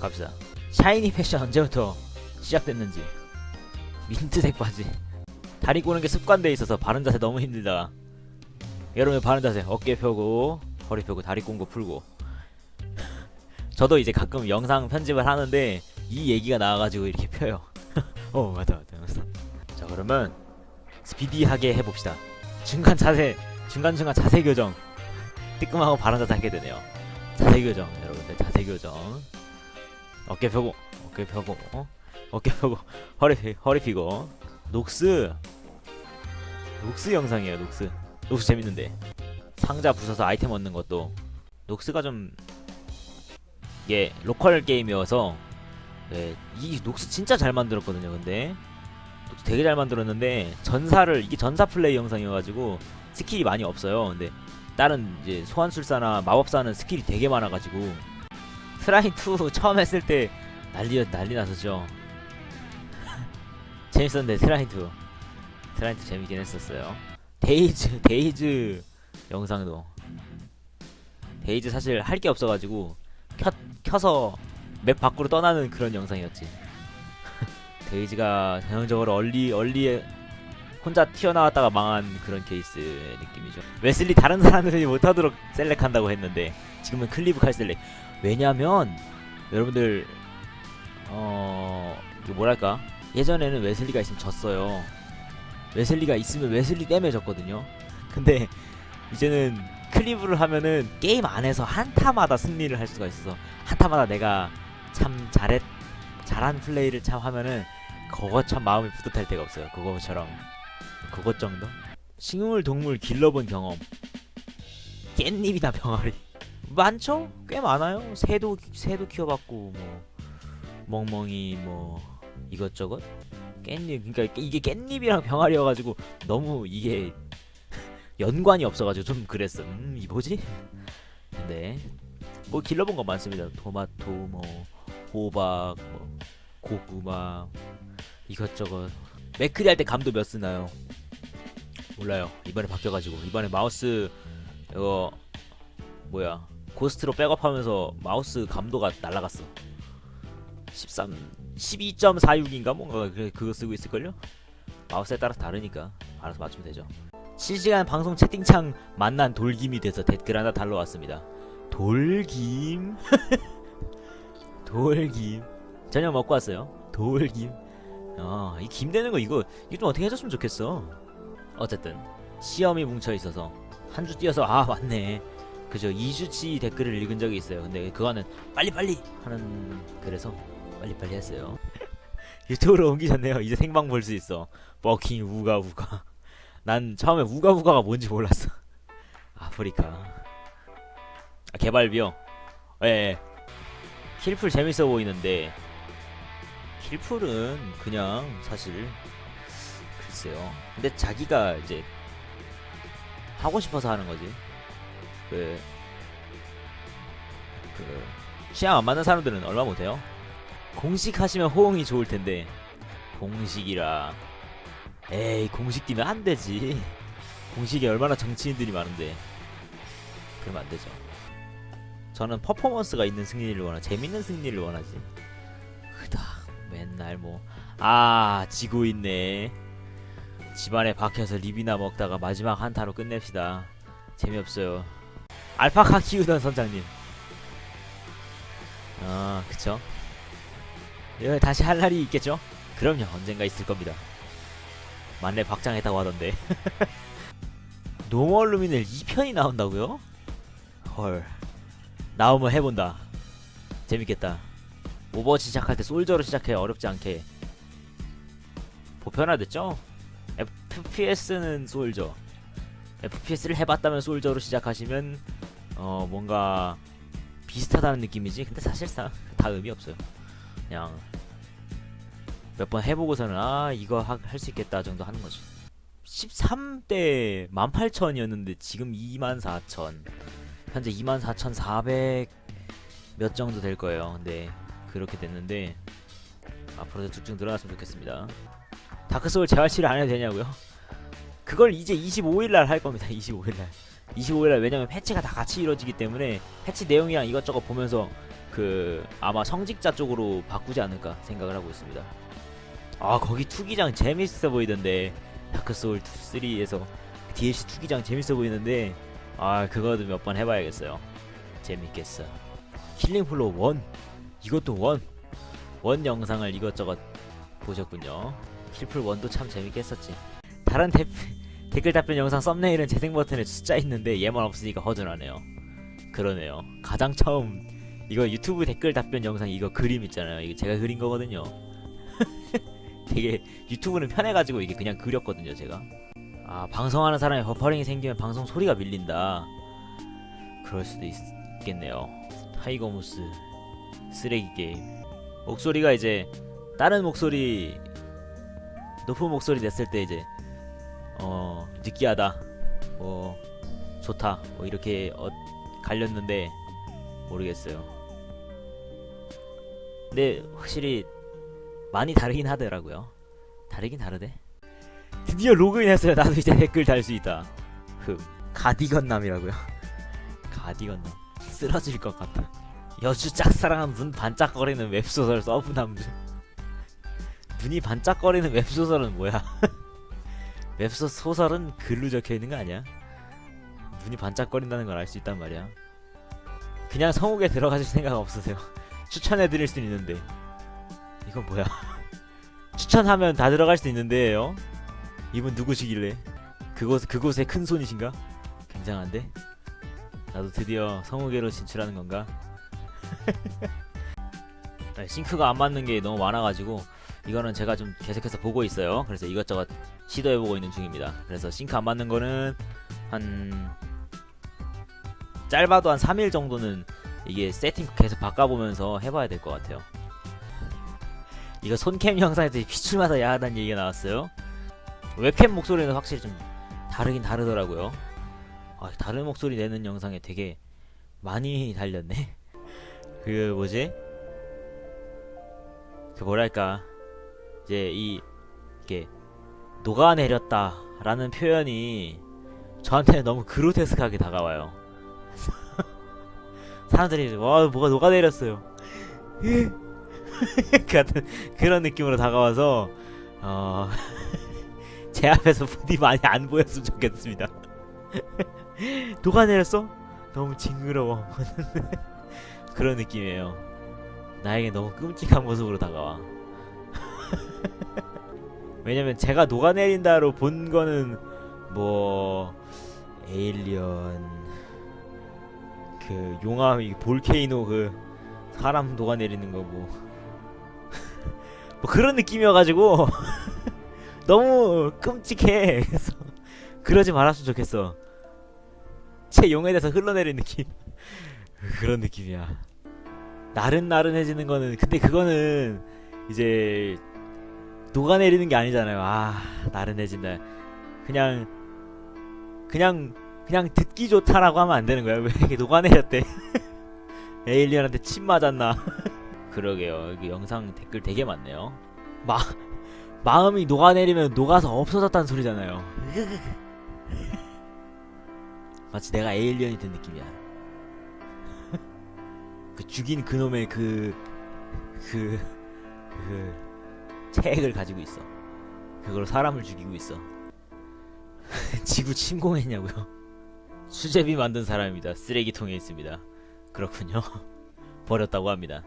갑시다. 샤이니 패션 언제부터 시작됐는지. 민트색 바지. 다리 꼬는 게 습관돼 있어서 바른 자세 너무 힘들다. 여러분 바른 자세 어깨 펴고 허리 펴고 다리 꼰거 풀고. 저도 이제 가끔 영상 편집을 하는데 이 얘기가 나와가지고 이렇게 펴요. 어 맞다 맞다. 맞다. 자 그러면 스피디하게 해봅시다. 중간 자세 중간 중간 자세 교정. 뜨끔하고 바른 자세 하게 되네요. 자세 교정 여러분들 자세 교정. 어깨 펴고 어깨 펴고 어? 어깨 펴고 허리 피, 허리 피고. 녹스. 녹스 영상이에요 녹스. 녹스 재밌는데. 상자 부숴서 아이템 얻는 것도. 녹스가 좀 이게 로컬 게임이어서 네, 이 녹스 진짜 잘 만들었거든요 근데. 녹스 되게 잘 만들었는데 전사를 이게 전사 플레이 영상이어가지고 스킬이 많이 없어요. 근데 다른 이제 소환술사나 마법사는 스킬이 되게 많아가지고 트라인 2 처음 했을 때 난리 난리 났었죠. 재밌었는데 트라인 2 트라인 2 재밌긴 했었어요. 데이즈 데이즈 영상도 데이즈 사실 할 게 없어가지고 켜 켜서 맵 밖으로 떠나는 그런 영상이었지. 데이즈가 전형적으로 얼리 얼리에 혼자 튀어나왔다가 망한 그런 케이스 느낌이죠. 웨슬리 다른 사람들이 못하도록 셀렉한다고 했는데 지금은 클리브 칼 셀렉. 왜냐면 여러분들 어 뭐랄까 예전에는 웨슬리가 있으면 졌어요. 웨슬리가 있으면 웨슬리 때문에 졌거든요. 근데 이제는 클리브를 하면은 게임 안에서 한타마다 승리를 할 수가 있어서 한타마다 내가 참 잘했 잘한 플레이를 참 하면은 그거 참 마음이 뿌듯할 때가 없어요. 그거처럼 그것 정도? 식물 동물 길러본 경험 깻잎이나 병아리 많죠? 꽤 많아요. 새도 새도 키워봤고 뭐 멍멍이 뭐 이것저것 깻잎 그러니까 이게 깻잎이랑 병아리여가지고 너무 이게 연관이 없어가지고 좀 그랬어. 음이 뭐지? 근데 뭐 길러본 거 많습니다. 토마토 뭐 호박 뭐 고구마 이것저것 맥크리 할 때 감도 몇 쓰나요? 몰라요. 이번에 바뀌어가지고 이번에 마우스 이거 뭐야 고스트로 백업하면서 마우스 감도가 날라갔어. 13, 12.46인가 뭔가 그 그거 쓰고 있을걸요? 마우스에 따라서 다르니까 알아서 맞추면 되죠. 실시간 방송 채팅창 만난 돌김이 돼서 댓글 하나 달러 왔습니다. 돌김, 돌김. 저녁 먹고 왔어요. 돌김. 아, 이 김 되는 거 이거 이거 좀 어떻게 해줬으면 좋겠어. 어쨌든 시험이 뭉쳐 있어서 한 주 뛰어서 아 맞네. 그죠 2주치 댓글을 읽은 적이 있어요. 근데 그거는 빨리빨리 하는 그래서 빨리빨리 했어요. 유튜브로 옮기셨네요. 이제 생방 볼 수 있어. 버킹 우가 우가. 난 처음에 우가 우가가 뭔지 몰랐어. 아프리카. 아, 개발비요. 예. 예. 킬풀 재밌어 보이는데 킬풀은 그냥 사실 글쎄요. 근데 자기가 이제 하고 싶어서 하는 거지. 그, 그, 취향 안 맞는 사람들은 얼마 못해요? 공식 하시면 호응이 좋을 텐데, 공식이라. 에이, 공식 뛰면 안 되지. 공식에 얼마나 정치인들이 많은데. 그러면 안 되죠. 저는 퍼포먼스가 있는 승리를 원하, 재밌는 승리를 원하지. 그다, 맨날 뭐, 아, 지고 있네. 집안에 박혀서 립이나 먹다가 마지막 한타로 끝냅시다. 재미없어요. 알파카 키우던 선장님. 아, 그쵸? 예, 다시 할 날이 있겠죠? 그럼요, 언젠가 있을 겁니다. 만렙 박장했다고 하던데. 노멀 루미넬 2편이 나온다고요? 헐. 나오면 해본다. 재밌겠다. 오버워치 시작할 때 솔저로 시작해 어렵지 않게. 보편화됐죠? FPS는 솔저. FPS를 해봤다면 솔저로 시작하시면 어 뭔가 비슷하다는 느낌이지. 근데 사실상 다 의미 없어요. 그냥 몇 번 해보고서는 아 이거 할 수 있겠다 정도 하는 거지. 13대 18,000이었는데 지금 24,000. 현재 24,400 몇 정도 될 거예요. 근데 그렇게 됐는데 앞으로도 쭉쭉 늘어났으면 좋겠습니다. 다크 소울 재활치를 안 해도 되냐고요? 그걸 이제 25일 날 할 겁니다. 25일 날. 25일 날 왜냐면 패치가 다 같이 이루어지기 때문에 패치 내용이랑 이것저것 보면서 그그 아마 성직자 쪽으로 바꾸지 않을까 생각을 하고 있습니다. 아 거기 투기장 재밌어 보이던데 다크 소울 3에서 DLC 투기장 재밌어 보이는데 아 그거도 몇 번 해봐야겠어요. 재밌겠어. 킬링 플로우 1 이것도 원. 원 영상을 이것저것 보셨군요. 킬플 1도 참 재밌게 했었지. 다른 대, 댓글 답변 영상 썸네일은 재생 버튼에 숫자 있는데 얘만 없으니까 허전하네요. 그러네요. 가장 처음 이거 유튜브 댓글 답변 영상 이거 그림 있잖아요. 이거 제가 그린 거거든요. 되게 유튜브는 편해가지고 이게 그냥 그렸거든요, 제가. 아 방송하는 사람이 버퍼링이 생기면 방송 소리가 밀린다. 그럴 수도 있, 있겠네요. 타이거무스 쓰레기 게임. 목소리가 이제 다른 목소리 높은 목소리 냈을 때 이제 어 느끼하다 뭐 좋다 뭐 이렇게 어, 갈렸는데 모르겠어요. 근데 확실히 많이 다르긴 하더라고요. 다르긴 다르대. 드디어 로그인했어요. 나도 이제 댓글 달 수 있다. 흠 가디건남이라고요. 가디건남 쓰러질 것 같다. 여주 짝사랑한 눈 반짝거리는 웹소설 서브남주. 눈이 반짝거리는 웹소설은 뭐야? 웹소 소설은 글로 적혀 있는 거 아니야? 눈이 반짝거린다는 걸 알 수 있단 말이야. 그냥 성욱에 들어가실 생각 없으세요? 추천해 드릴 수 있는데. 이건 뭐야? 추천하면 다 들어갈 수 있는데요. 이분 누구시길래? 그곳 그곳의 큰 손이신가? 굉장한데. 나도 드디어 성우계로 진출하는 건가? 네, 싱크가 안 맞는 게 너무 많아가지고 이거는 제가 좀 계속해서 보고 있어요. 그래서 이것저것 시도해보고 있는 중입니다. 그래서 싱크 안 맞는 거는 한 짧아도 한 3일 정도는 이게 세팅 계속 바꿔보면서 해봐야 될 것 같아요. 이거 손캠 영상에서 피출마다 야하다는 얘기가 나왔어요. 웹캠 목소리는 확실히 좀 다르긴 다르더라고요. 아, 다른 목소리 내는 영상에 되게 많이 달렸네. 그 뭐지? 그 뭐랄까 이제 이 이게 녹아내렸다라는 표현이 저한테는 너무 그로테스크하게 다가와요. 사람들이 와 뭐가 녹아내렸어요. 같은 그런 느낌으로 다가와서 어, 제 앞에서 부디 많이 안 보였으면 좋겠습니다. 녹아내렸어? 너무 징그러워. 그런 느낌이에요. 나에게 너무 끔찍한 모습으로 다가와. 왜냐면 제가 녹아내린다로 본 거는 뭐 에일리언 그 용암 이 볼케이노 그 사람 녹아내리는 거고 뭐 그런 느낌이어가지고 너무 끔찍해. 그래서 그러지 말았으면 좋겠어. 제 용에 대해서 흘러내리는 느낌 그런 느낌이야. 나른나른해지는 거는 근데 그거는 이제 녹아내리는 게 아니잖아요. 아 나른해진다. 그냥 그냥 그냥 듣기 좋다라고 하면 안 되는 거야. 왜 이렇게 녹아내렸대? 에일리언한테 침 맞았나? 그러게요. 여기 영상 댓글 되게 많네요. 마 마음이 녹아내리면 녹아서 없어졌다는 소리잖아요. 마치 내가 에일리언이 된 느낌이야. 그 죽인 그놈의 그, 그, 그, 책을 가지고 있어. 그걸로 사람을 죽이고 있어. 지구 침공했냐고요? 수제비 만든 사람입니다. 쓰레기통에 있습니다. 그렇군요. 버렸다고 합니다.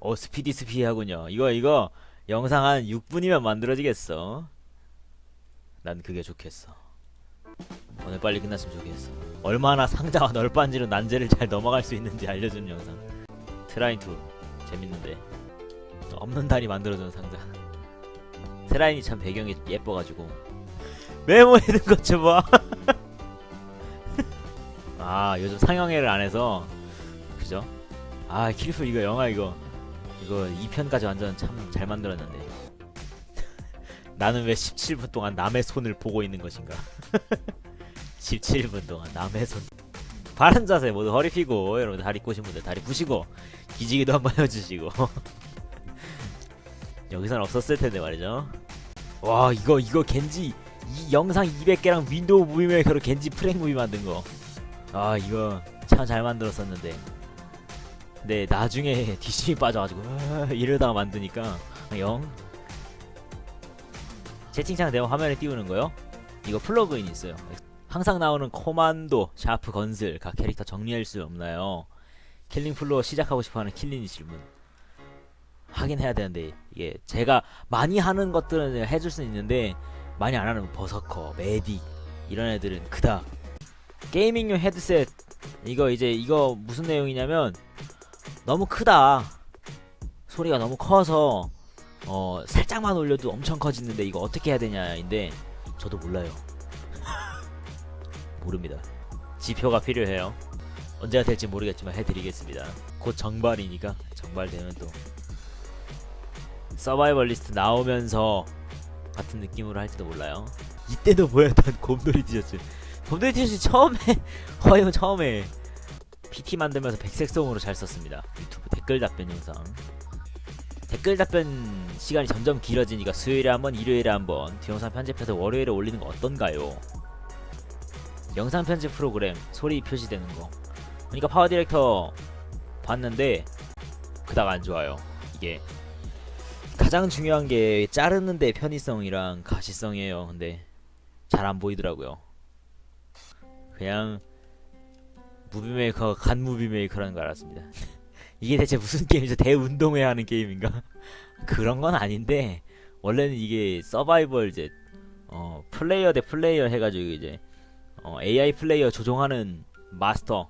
어, 스피디 스피 하군요. 이거, 이거, 영상 한 6분이면 만들어지겠어. 난 그게 좋겠어. 오늘 빨리 끝났으면 좋겠어. 얼마나 상자와 널빤지로 난제를 잘 넘어갈 수 있는지 알려주는 영상. 트라인2 재밌는데 없는 다리 만들어주는 상자. 트라인이 참 배경이 예뻐가지고 메모해둔 것좀 봐. 아 요즘 상영회를 안 해서 그죠? 아 킬프 이거 영화 이거 이거 2편까지 완전 참 잘 만들었는데 나는 왜 17분 동안 남의 손을 보고 있는 것인가? 17분 동안 남의 손. 바른 자세 모두 허리 펴고 여러분 다리 꼬신 분들 다리 푸시고 기지개도 한번 해주시고 여기선 없었을 텐데 말이죠. 와 이거 이거 겐지 이 영상 200개랑 윈도우 무비 메이커로 겐지 프랭 무비 만든 거. 아 이거 참 잘 만들었었는데 근데 나중에 뒷심이 빠져가지고 으아, 이러다가 만드니까 영 채팅창 내용 화면에 띄우는 거요. 이거 플러그인이 있어요. 항상 나오는 코만도, 샤프, 건슬 각 캐릭터 정리할 수 없나요? 킬링 플로어 시작하고 싶어하는 킬린이 질문. 하긴 해야 되는데 이게 제가 많이 하는 것들은 해줄 수 있는데 많이 안 하는 버서커, 메디 이런 애들은 그다. 게이밍용 헤드셋 이거 이제 이거 무슨 내용이냐면 너무 크다. 소리가 너무 커서 어 살짝만 올려도 엄청 커지는데 이거 어떻게 해야 되냐인데 저도 몰라요. 모릅니다. 지표가 필요해요. 언제가 될지 모르겠지만 해드리겠습니다. 곧 정발이니까 정발되면 또 서바이벌리스트 나오면서 같은 느낌으로 할지도 몰라요. 이때도 보였던 곰돌이 티셔츠. 곰돌이 티셔츠 처음에 허용 처음에 PT 만들면서 백색송으로 잘 썼습니다. 유튜브 댓글 답변 영상. 댓글 답변 시간이 점점 길어지니까 수요일에 한 번, 일요일에 한 번, 동영상 편집해서 월요일에 올리는 거 어떤가요? 영상 편집 프로그램 소리 표시되는 거. 그러니까 파워 디렉터 봤는데 그닥 안 좋아요. 이게 가장 중요한 게 자르는데 편의성이랑 가시성이에요. 근데 잘 안 보이더라고요. 그냥 무비메이커 간 무비메이커라는 걸 알았습니다. 이게 대체 무슨 게임이죠? 대운동회 하는 게임인가? 그런 건 아닌데 원래는 이게 서바이벌 이제 어 플레이어 대 플레이어 해가지고 이제 어 AI 플레이어 조종하는 마스터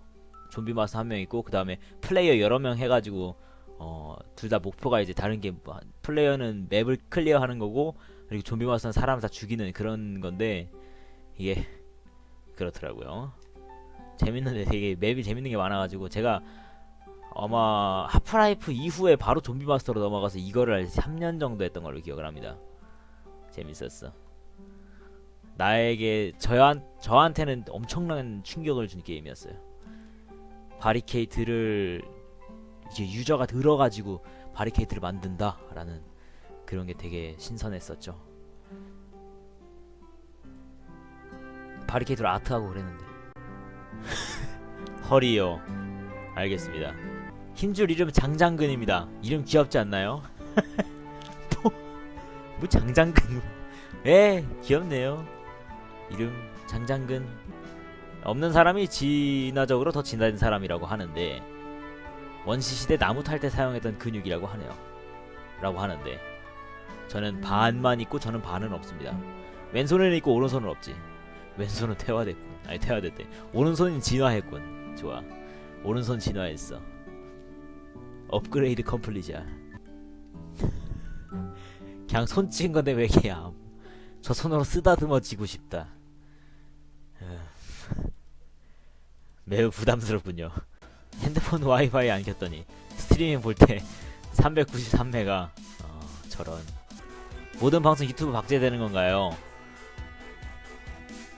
좀비 마스터 한 명 있고 그 다음에 플레이어 여러 명 해가지고 어 둘 다 목표가 이제 다른 게 뭐, 플레이어는 맵을 클리어하는 거고 그리고 좀비 마스터는 사람 다 죽이는 그런 건데 이게 그렇더라고요. 재밌는데 되게 맵이 재밌는 게 많아가지고 제가 아마 하프라이프 이후에 바로 좀비 마스터로 넘어가서 이거를 3년 정도 했던 걸로 기억을 합니다. 재밌었어. 나에게 저한 저한테는 엄청난 충격을 준 게임이었어요. 바리케이트를 이제 유저가 들어가지고 바리케이트를 만든다라는 그런 게 되게 신선했었죠. 바리케이트로 아트하고 그랬는데 허리요. 알겠습니다. 힘줄 이름 장장근입니다. 이름 귀엽지 않나요? 뭐, 뭐 장장근? 예, 귀엽네요. 이름 장장근. 없는 사람이 진화적으로 더 진화된 사람이라고 하는데 원시 시대 나무 탈 때 사용했던 근육이라고 하네요. 라고 하는데 저는 반만 있고 저는 반은 없습니다. 왼손에는 있고 오른손은 없지. 왼손은 퇴화됐군. 아니 퇴화됐대. 오른손은 진화했군. 좋아. 오른손 진화했어. 업그레이드 컴플리자. 그냥 손 찍은 건데 왜 이렇게 저 손으로 쓰다듬어지고 싶다. 매우 부담스럽군요. 핸드폰 와이파이 안 켰더니 스트리밍 볼 때 393메가 어, 저런 모든 방송 유튜브 박제되는 건가요?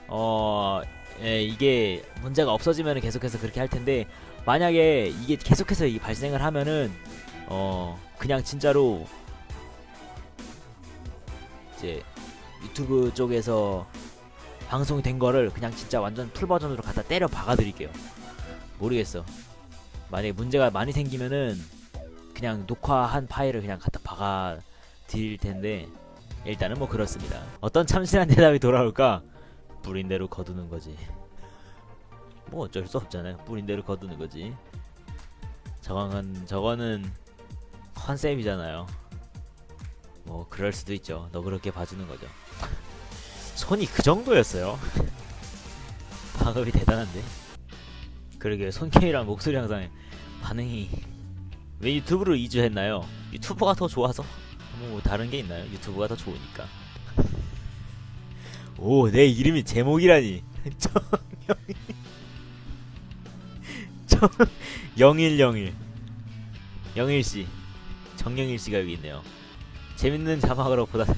어, 예, 이게 문제가 없어지면 계속해서 그렇게 할 텐데 만약에 이게 계속해서 이 발생을 하면은 어 그냥 진짜로 이제 유튜브 쪽에서 방송이 된 거를 그냥 진짜 완전 풀 버전으로 갖다 때려 박아 드릴게요. 모르겠어. 만약에 문제가 많이 생기면은 그냥 녹화한 파일을 그냥 갖다 박아 드릴 텐데 일단은 뭐 그렇습니다. 어떤 참신한 대답이 돌아올까? 뿌린 대로 거두는 거지. 뭐 어쩔 수 없잖아요. 뿌린 대로 거두는 거지. 저거는 저거는 컨셉이잖아요. 뭐 그럴 수도 있죠. 너그럽게 봐주는 거죠. 손이 그 정도였어요. 방업이 대단한데. 그러게 손케이랑 목소리 항상 반응이 왜 유튜브로 이주했나요? 유튜버가 더 좋아서 뭐 다른 게 있나요? 유튜브가 더 좋으니까. 오, 내 이름이 제목이라니. 정영일. 정, 0101. 영일씨. 정영일씨가 여기 있네요. 재밌는 자막으로 보다,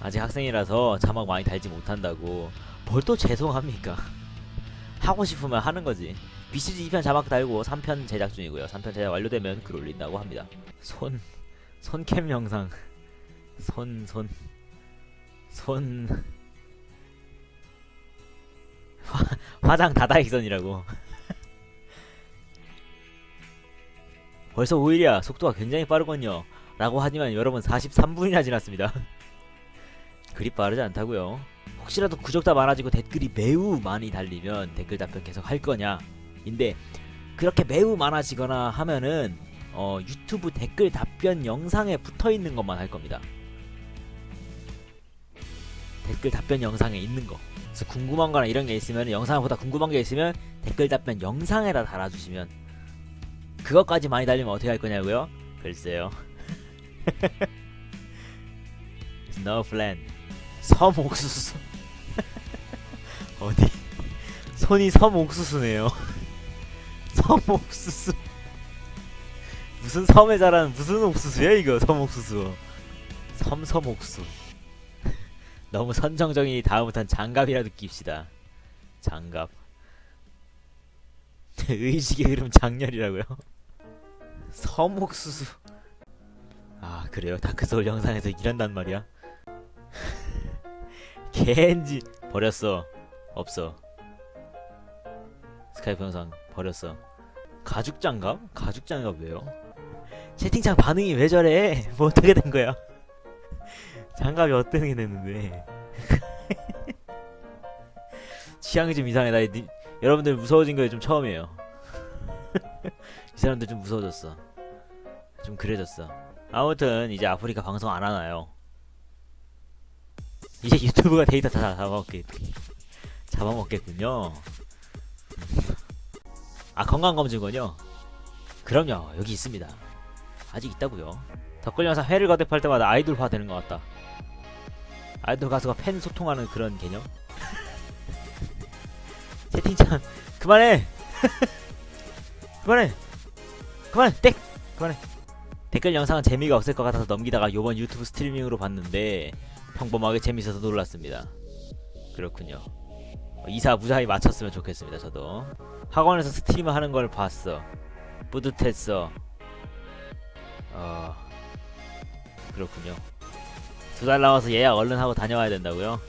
아직 학생이라서 자막 많이 달지 못한다고. 뭘 또 죄송합니까? 하고 싶으면 하는 거지. BCG 2편 자막 달고 3편 제작 중이고요. 3편 제작 완료되면 글 올린다고 합니다. 손, 손캠 영상. 손, 손. 손. 화장 다다익선이라고 벌써 5일이야. 속도가 굉장히 빠르군요. 라고 하지만 여러분 43분이나 지났습니다. 그리 빠르지 않다고요. 혹시라도 구독자 많아지고 댓글이 매우 많이 달리면 댓글 답변 계속 할 거냐? 인데 그렇게 매우 많아지거나 하면은 어, 유튜브 댓글 답변 영상에 붙어 있는 것만 할 겁니다. 댓글 답변 영상에 있는 거. 그래서 궁금한 거나 이런 게 있으면 영상보다 궁금한 게 있으면 댓글 답변 영상에다 달아주시면 그것까지 많이 달리면 어떻게 할 거냐고요? 글쎄요. no plan. 섬 옥수수. 어디? 손이 섬 옥수수네요. 섬 옥수수. 무슨 섬에 자란 무슨 옥수수야 이거 섬 옥수수. 섬섬 옥수. 너무 선정적이니 다음부턴 장갑이라도 낍시다. 장갑. 의식의 흐름 장렬이라고요? 섬 옥수수. 아 그래요? 다크소울 영상에서 이런단 말이야? 겐지 버렸어. 없어. 스카이프 영상 버렸어. 가죽 장갑? 가죽 장갑 왜요? 채팅창 반응이 왜 저래? 뭐 어떻게 된 거야? 장갑이 어떻게 됐는데. 취향이 좀 이상해 나 니, 여러분들 무서워진 거에 좀 처음이에요. 이 사람들 좀 무서워졌어. 좀 그래졌어. 아무튼 이제 아프리카 방송 안 하나요 이제 유튜브가 데이터 다 잡아먹겠 잡아먹겠군요. 아 건강검진군요? 그럼요. 여기 있습니다. 아직 있다고요. 덕글 영상 회를 거듭할 때마다 아이돌화 되는 것 같다. 아이돌 가수가 팬 소통하는 그런 개념? 채팅창 그만해! 그만해! 그만해! 땡! 그만해! 댓글 영상은 재미가 없을 것 같아서 넘기다가 요번 유튜브 스트리밍으로 봤는데 평범하게 재밌어서 놀랐습니다. 그렇군요. 어, 이사 무사히 마쳤으면 좋겠습니다. 저도 학원에서 스트리머 하는 걸 봤어. 뿌듯했어. 어 그렇군요. 두 달 남아서 예약 얼른 하고 다녀와야 된다고요?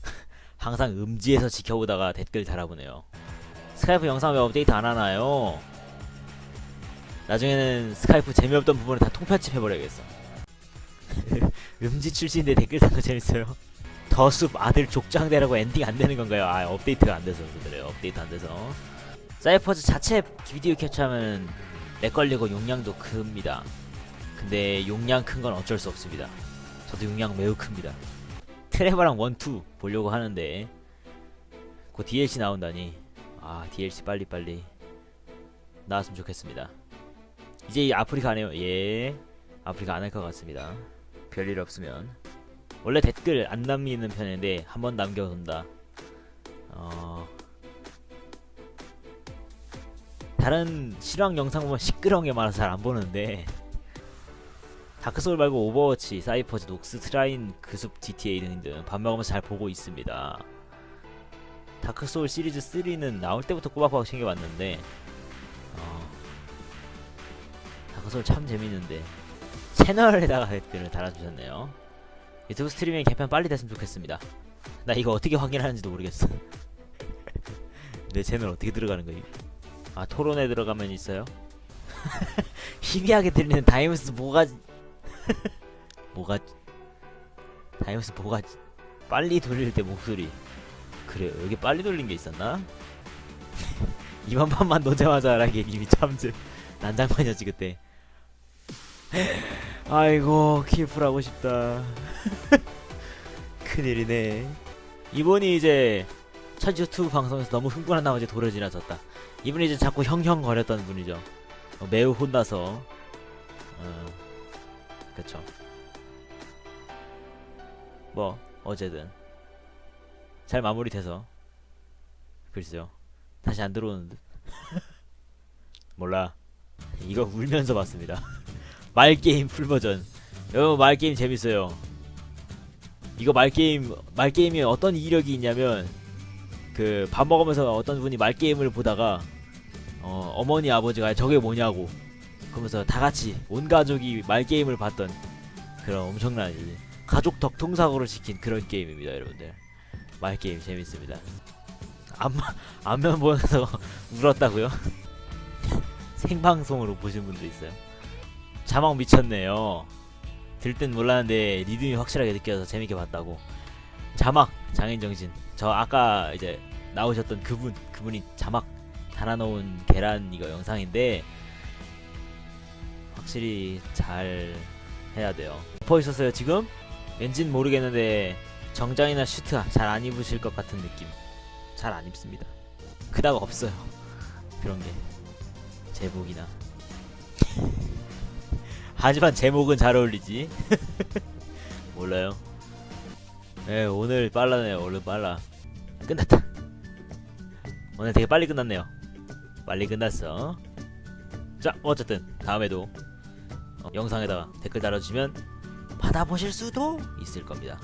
항상 음지에서 지켜보다가 댓글 달아보네요. 스카이프 영상 왜 업데이트 안 하나요? 나중에는 스카이프 재미없던 부분을 다 통편집해버려야겠어. 음지 출신인데 댓글 단 거 재밌어요. 더숲 아들 족장대라고 엔딩 안 되는 건가요? 아 업데이트가 안 돼서 그래요. 업데이트 안 돼서. 사이퍼즈 자체 비디오 캡처하면 렉 걸리고 용량도 큽니다. 근데 용량 큰 건 어쩔 수 없습니다. 저도 용량 매우 큽니다. 트레버랑 원투 보려고 하는데 곧 DLC 나온다니 아 DLC 빨리 빨리 나왔으면 좋겠습니다. 이제 아프리카 안 해요. 예. 아프리카 안 할 것 같습니다. 별일 없으면. 원래 댓글 안 남기는 편인데 한번 남겨둔다. 어. 다른 실황 영상 보면 시끄러운 게 많아서 잘 안 보는데 다크소울 말고 오버워치, 사이퍼즈, 녹스, 트라인, 그숲, GTA 등등 밥 먹으면서 잘 보고 있습니다. 다크소울 시리즈 3는 나올 때부터 꼬박꼬박 챙겨봤는데 어, 다크소울 참 재밌는데 채널에다가 댓글을 달아주셨네요. 유튜브 스트리밍 개편 빨리 됐으면 좋겠습니다. 나 이거 어떻게 확인하는지도 모르겠어. 내 채널 어떻게 들어가는 거지? 아 토론에 들어가면 있어요? 희미하게 들리는 다이무스 뭐가지? 뭐가 다이무스 뭐가지? 빨리 돌릴 때 목소리 그래요 여기 빨리 돌린 게 있었나? 이만 판만 놓자마자 라게 이미 참즈 난장판이었지 그때 아이고 키프를 하고 싶다. 큰일이네. 이분이 이제 첫 유튜브 방송에서 너무 흥분한 나머지 도를 지나쳤다. 이분이 이제 자꾸 형형거렸던 분이죠. 어, 매우 혼나서. 어, 그쵸. 뭐 어제든. 잘 마무리돼서. 글쎄요. 다시 안 들어오는 듯. 몰라. 이거 울면서 봤습니다 말게임 풀버전 여러분 말게임 재밌어요 이거 말게임 말게임이 어떤 이력이 있냐면 그 밥 먹으면서 어떤 분이 말게임을 보다가 어, 어머니 아버지가 저게 뭐냐고 그러면서 다 같이 온 가족이 말게임을 봤던 그런 엄청난 가족 덕통사고를 시킨 그런 게임입니다 여러분들 말게임 재밌습니다 앞만, 앞면 보면서 울었다고요? 생방송으로 보신 분도 있어요. 자막 미쳤네요. 들 땐 몰랐는데 리듬이 확실하게 느껴서 재밌게 봤다고. 자막 장인 정신. 저 아까 이제 나오셨던 그분 그분이 자막 달아놓은 계란 이거 영상인데 확실히 잘 해야 돼요. 덮어 있었어요 지금? 왠진 모르겠는데 정장이나 슈트 잘 안 입으실 것 같은 느낌. 잘 안 입습니다. 그닥 없어요. 그런 게 제목이나. 하지만 제목은 잘 어울리지. 몰라요. 네 오늘 빨라네요. 오늘 빨라. 끝났다. 오늘 되게 빨리 끝났네요. 빨리 끝났어. 자 어쨌든 다음에도 어, 영상에다가 댓글 달아주시면 받아보실 수도 있을 겁니다.